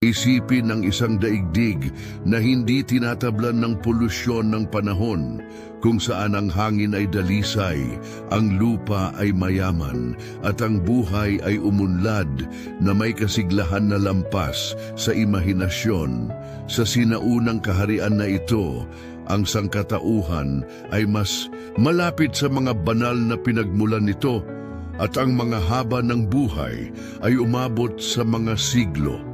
Isipin ang isang daigdig na hindi tinatablan ng polusyon ng panahon, kung saan ang hangin ay dalisay, ang lupa ay mayaman, at ang buhay ay umunlad na may kasiglahan na lampas sa imahinasyon. Sa sinaunang kaharian na ito, ang sangkatauhan ay mas malapit sa mga banal na pinagmulan nito at ang mga haba ng buhay ay umabot sa mga siglo.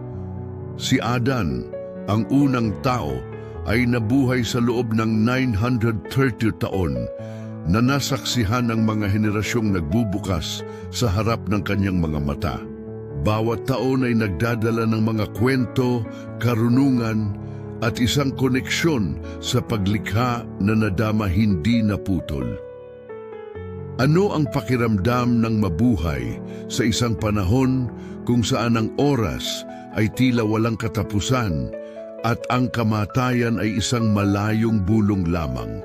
Si Adan, ang unang tao, ay nabuhay sa loob ng 930 taon na nasaksihan ng mga henerasyong nagbubukas sa harap ng kanyang mga mata. Bawat taon ay nagdadala ng mga kwento, karunungan, at isang koneksyon sa paglikha na nadama hindi naputol. Ano ang pakiramdam ng mabuhay sa isang panahon kung saan ang oras ay tila walang katapusan at ang kamatayan ay isang malayong bulong lamang?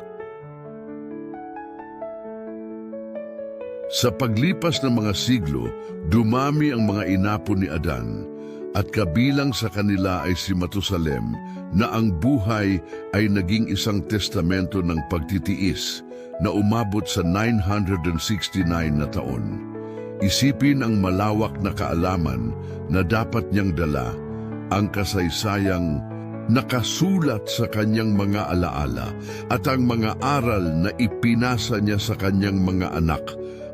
Sa paglipas ng mga siglo, dumami ang mga inapo ni Adan at kabilang sa kanila ay si Matusalem na ang buhay ay naging isang testamento ng pagtitiis na umabot sa 969 na taon. Isipin ang malawak na kaalaman na dapat niyang dala ang kasaysayang nakasulat sa kanyang mga alaala at ang mga aral na ipinasa niya sa kanyang mga anak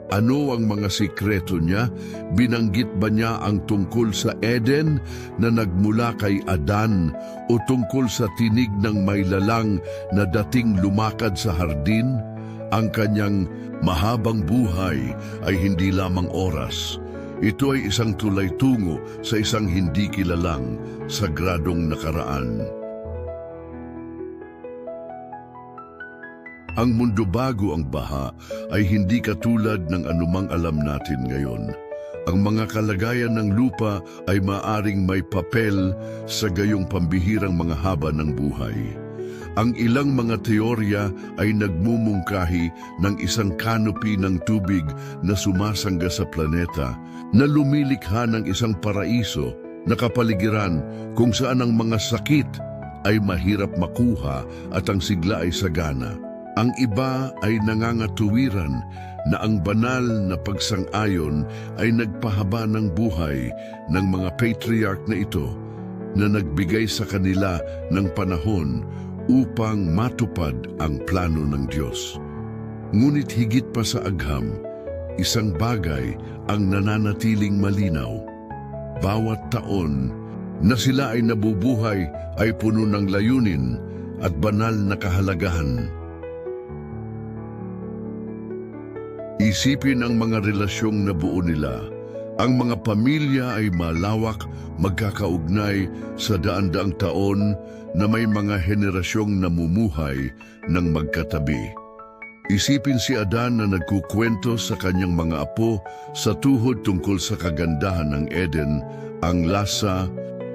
ano ang mga sikreto niya? Binanggit ba niya ang tungkol sa Eden na nagmula kay Adan o tungkol sa tinig ng may lalang na dating lumakad sa hardin? Ang kanyang mahabang buhay ay hindi lamang oras. Ito ay isang tulay tungo sa isang hindi kilalang sagradong nakaraan. Ang mundo bago ang baha ay hindi katulad ng anumang alam natin ngayon. Ang mga kalagayan ng lupa ay maaring may papel sa gayong pambihirang mga haba ng buhay. Ang ilang mga teorya ay nagmumungkahi ng isang canopy ng tubig na sumasangga sa planeta na lumilikha ng isang paraiso na kapaligiran kung saan ang mga sakit ay mahirap makuha at ang sigla ay sagana. Ang iba ay nangangatuwiran na ang banal na pagsang-ayon ay nagpahaba ng buhay ng mga patriarch na ito na nagbigay sa kanila ng panahon upang matupad ang plano ng Diyos. Ngunit higit pa sa agham, isang bagay ang nananatiling malinaw. Bawat taon na sila ay nabubuhay ay puno ng layunin at banal na kahalagahan. Isipin ang mga relasyong nabuo nila. Ang mga pamilya ay malawak, magkakaugnay sa daan-daang taon na may mga henerasyong namumuhay ng magkatabi. Isipin si Adan na nagkukwento sa kanyang mga apo sa tuhod tungkol sa kagandahan ng Eden, ang lasa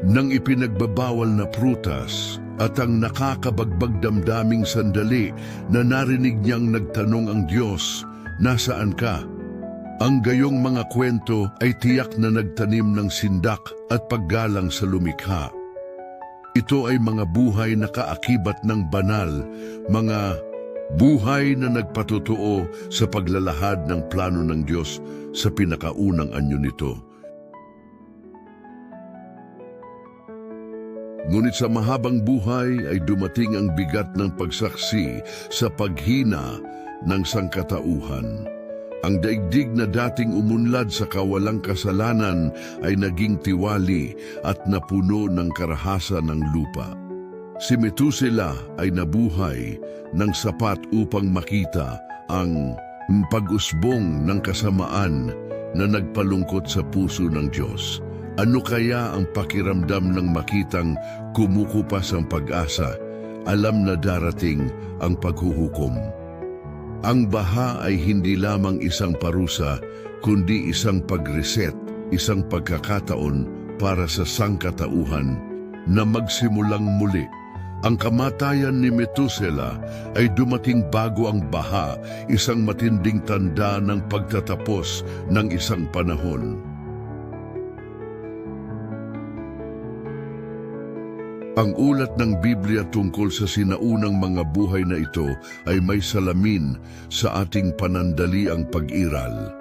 ng ipinagbabawal na prutas at ang nakakabagbag damdaming sandali na narinig niyang nagtanong ang Diyos, Nasaan ka? Ang gayong mga kwento ay tiyak na nagtanim ng sindak at paggalang sa lumikha. Ito ay mga buhay na kaakibat ng banal, mga buhay na nagpatotoo sa paglalahad ng plano ng Diyos sa pinakaunang anyo nito. Ngunit sa mahabang buhay ay dumating ang bigat ng pagsaksi sa paghina ng sangkatauhan. Ang daigdig na dating umunlad sa kawalang kasalanan ay naging tiwali at napuno ng karahasa ng lupa. Si Metusela ay nabuhay ng sapat upang makita ang pag-usbong ng kasamaan na nagpalungkot sa puso ng Diyos. Ano kaya ang pakiramdam ng makitang kumukupas ang pag-asa, alam na darating ang paghuhukom? Ang baha ay hindi lamang isang parusa, kundi isang pag-reset, isang pagkakataon para sa sangkatauhan na magsimulang muli. Ang kamatayan ni Metusela ay dumating bago ang baha, isang matinding tanda ng pagtatapos ng isang panahon. Ang ulat ng Biblia tungkol sa sinaunang mga buhay na ito ay may salamin sa ating panandaliang pag-iral.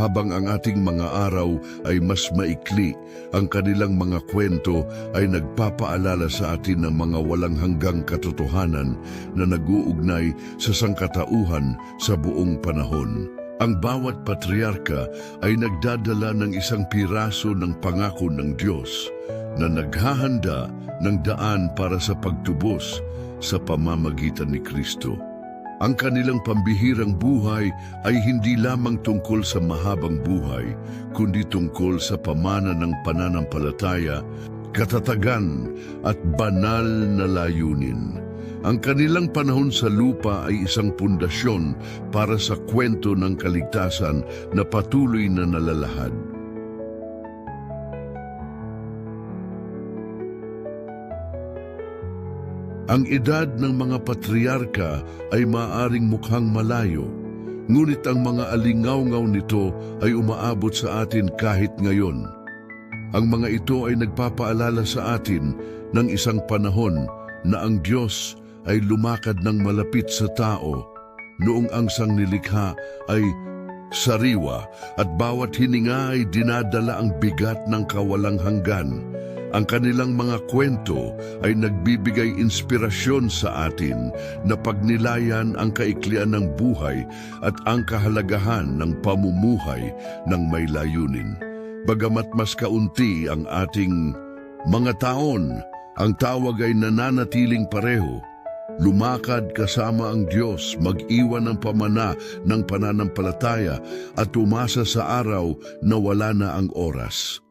Habang ang ating mga araw ay mas maikli, ang kanilang mga kwento ay nagpapaalala sa atin ng mga walang hanggang katotohanan na nag-uugnay sa sangkatauhan sa buong panahon. Ang bawat patriarka ay nagdadala ng isang piraso ng pangako ng Diyos na naghahanda ng daan para sa pagtubos sa pamamagitan ni Kristo. Ang kanilang pambihirang buhay ay hindi lamang tungkol sa mahabang buhay, kundi tungkol sa pamana ng pananampalataya, katatagan at banal na layunin. Ang kanilang panahon sa lupa ay isang pundasyon para sa kwento ng kaligtasan na patuloy na nalalahad. Ang edad ng mga patriarka ay maaring mukhang malayo, ngunit ang mga alingaw-ngaw nito ay umaabot sa atin kahit ngayon. Ang mga ito ay nagpapaalala sa atin ng isang panahon na ang Diyos ay lumakad ng malapit sa tao noong ang sangnilikha ay sariwa at bawat hininga ay dinadala ang bigat ng kawalang hanggan. Ang kanilang mga kwento ay nagbibigay inspirasyon sa atin na pagnilayan ang kaiklian ng buhay at ang kahalagahan ng pamumuhay ng may layunin. Bagamat mas kaunti ang ating mga taon, ang tawag ay nananatiling pareho. Lumakad kasama ang Diyos, mag-iwan ng pamana ng pananampalataya at umasa sa araw na wala na ang oras.